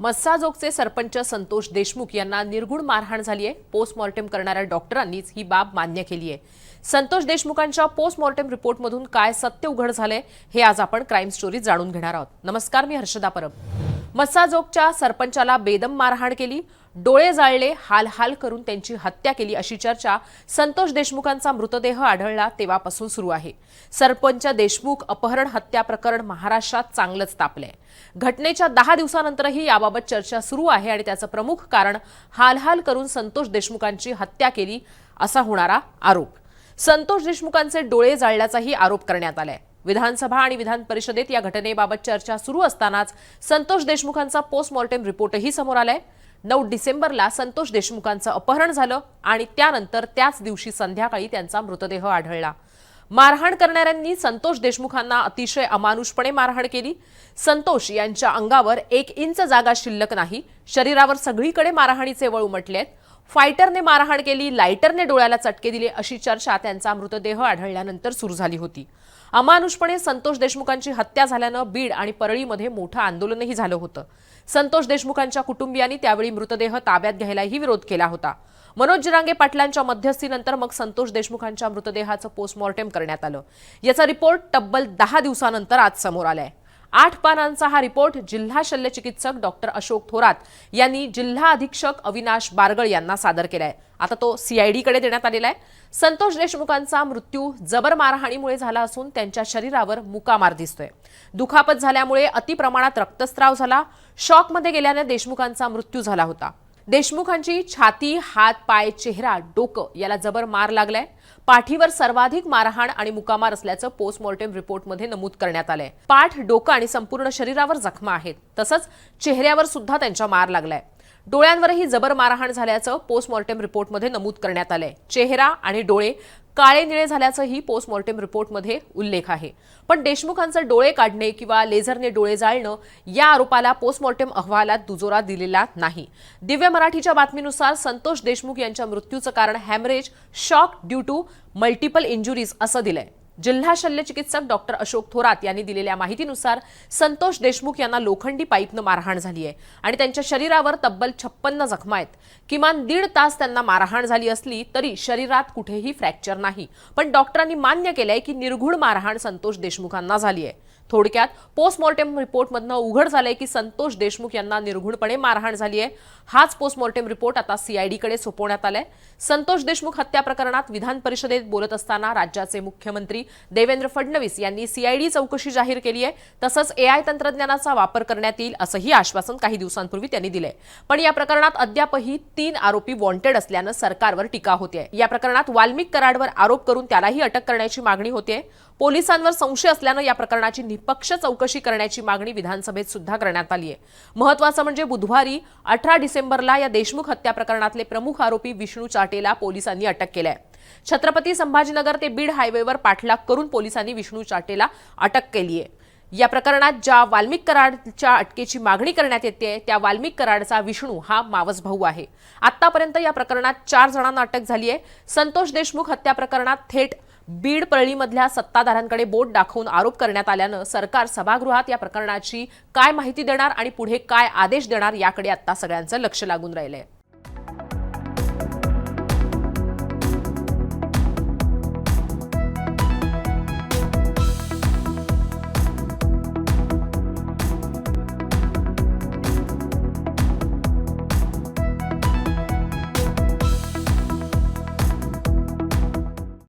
मस्साजोगचे सरपंच संतोष देशमुख यांना निर्गुण मारहाण झाली आहे. पोस्टमॉर्टेम करणाऱ्या डॉक्टरांनीच ही बाब मान्य केली आहे. संतोष देशमुखांच्या पोस्टमॉर्टेम रिपोर्टमधून काय सत्य उघड झालंय हे आज आपण क्राईम स्टोरी जाणून घेणार आहोत. नमस्कार मी हर्षदा परब. मस्साजोगच्या सरपंचाला बेदम मारहाण केली. डोळे जाळले हाल हाल करून त्यांची हत्या केली अशी चर्चा संतोष देशमुखांचा मृतदेह आढळला तेव्हापासून सुरू आहे. सरपंच देशमुख अपहरण हत्या प्रकरण महाराष्ट्रात चांगलंच तापलंय. घटनेच्या दहा दिवसानंतरही याबाबत चर्चा सुरू आहे आणि त्याचं प्रमुख कारण हालहाल करून संतोष देशमुखांची हत्या केली असा होणारा आरोप. संतोष देशमुखांचे डोळे जाळल्याचाही आरोप करण्यात आलाय. विधानसभा आणि विधान परिषदेत या घटनेबाबत चर्चा सुरू असतानाच संतोष देशमुखांचा पोस्टमॉर्टेम रिपोर्टही समोर आलाय. नऊ डिसेंबरला संतोष देशमुखांचं अपहरण झालं आणि त्यानंतर त्याच दिवशी संध्याकाळी त्यांचा मृतदेह आढळला. मारहाण करणाऱ्यांनी संतोष देशमुखांना अतिशय अमानुषपणे मारहाण केली. संतोष यांच्या अंगावर एक इंच जागा शिल्लक नाही. शरीरावर सगळीकडे मारहाणीचे वळ उमटलेत फायटरने मारहाण केली लायटरने डोळ्याला चटके दिले अशी चर्चा त्यांचा मृतदेह आढळल्यानंतर सुरू झाली होती. अमानुषपणे संतोष देशमुखांची हत्या झाल्यानं बीड आणि परळीमध्ये मोठं आंदोलनही झालं होतं. संतोष देशमुखांच्या कुटुंबियांनी त्यावेळी मृतदेह ताब्यात घ्यायलाही विरोध केला होता. मनोज जिरांगे पाटलांच्या मध्यस्थीनंतर मग संतोष देशमुखांच्या मृतदेहाचं पोस्टमॉर्टेम करण्यात आलं. याचा रिपोर्ट तब्बल दहा दिवसानंतर आज समोर आलाय. आठ पानांचा हा रिपोर्ट जिल्हा शल्यचिकित्सक डॉक्टर अशोक थोरात यांनी जिल्हा अधीक्षक अविनाश बारगळ यांना सादर केलाय. आता तो सीआयडीकडे देण्यात आलेला आहे. संतोष देशमुखांचा मृत्यू जबर मारहाणीमुळे झाला असून त्यांच्या शरीरावर मुकामार दिसतोय. दुखापत झाल्यामुळे अतिप्रमाणात रक्तस्राव झाला. शॉकमध्ये गेल्याने देशमुखांचा मृत्यू झाला होता. देशमुखांची छाती हात पाय चेहरा डोकं याला जबर मार लागलाय. पाठीवर सर्वाधिक मारहाण आणि मुकामार असल्याचं पोस्टमॉर्टम रिपोर्टमध्ये नमूद करण्यात आलंय. पाठ डोकं आणि संपूर्ण शरीरावर जखमा आहेत. तसंच चेहऱ्यावर सुद्धा त्यांच्या मार लागलाय. डोळ्यांवरही जबर मारहाण झाल्याचं पोस्टमॉर्टेम रिपोर्टमध्ये नमूद करण्यात आलंय. चेहरा आणि डोळे काळे निळे झाल्याचंही पोस्टमॉर्टेम रिपोर्टमध्ये उल्लेख आहे. पण देशमुखांचं डोळे काढणे किंवा लेझरने डोळे जाळणं या आरोपाला पोस्टमॉर्टेम अहवालात दुजोरा दिलेला नाही. दिव्य मराठीच्या बातमीनुसार संतोष देशमुख यांच्या मृत्यूचं कारण haemorrhage shock due to multiple injuries असं दिलंय. जिल्हा शल्यचिकित्सक डॉक्टर अशोक थोरात यांनी दिलेल्या माहितीनुसार संतोष देशमुख यांना लोखंडी पाईपनं मारहाण झाली आहे आणि त्यांच्या शरीरावर तब्बल छप्पन्न जखमा आहेत. किमान दीड तास त्यांना मारहाण झाली असली तरी शरीरात कुठेही फ्रॅक्चर नाही. पण डॉक्टरांनी मान्य केलंय की निर्घुण मारहाण संतोष देशमुखांना झाली आहे. थोडक्यात पोस्टमॉर्टेम रिपोर्टमधनं उघड झालंय की संतोष देशमुख यांना निर्घुणपणे मारहाण झाली आहे हाच पोस्टमॉर्टेम रिपोर्ट आता सीआयडीकडे सोपवण्यात आलाय. संतोष देशमुख हत्या प्रकरणात विधान परिषदेत बोलत असताना राज्याचे मुख्यमंत्री देवेंद्र फडणवीस यांनी सीआयडी चौकशी जाहीर केली आहे तसंच एआय तंत्रज्ञानाचा वापर करण्यात येईल असंही आश्वासन काही दिवसांपूर्वी त्यांनी दिलंय. पण या प्रकरणात अद्यापही तीन आरोपी वॉन्टेड असल्यानं सरकारवर टीका होते या प्रकरणात वाल्मिक कराडवर आरोप करून त्यालाही अटक करण्याची मागणी होते पोलिसांवर संशय असल्यानं या प्रकरणाची निपक्ष चौकशी करण्याची मागणी विधानसभेत सुद्धा करण्यात आली आहे महत्वाचं म्हणजे बुधवारी अठरा डिसेंबरला या देशमुख हत्या प्रकरणातले प्रमुख आरोपी विष्णू चाटेला पोलिसांनी अटक केलंय. छत्रपती संभाजीनगर ते बीड हायवेवर पाठलाग करून पोलिसांनी विष्णू चाटेला अटक केली आहे या प्रकरणात ज्या वाल्मिक कराडच्या अटकेची मागणी करण्यात येते त्या वाल्मिक कराडचा विष्णू हा मावस भाऊ आहे. आतापर्यंत या प्रकरणात चार जणांना अटक झाली आहे संतोष देशमुख हत्या प्रकरणात थेट बीड परळीमधल्या सत्ताधाऱ्यांकडे बोट दाखवून आरोप करण्यात आल्यानं सरकार सभागृहात या प्रकरणाची काय माहिती देणार आणि पुढे काय आदेश देणार याकडे आता सगळ्यांचं लक्ष लागून राहिलंय.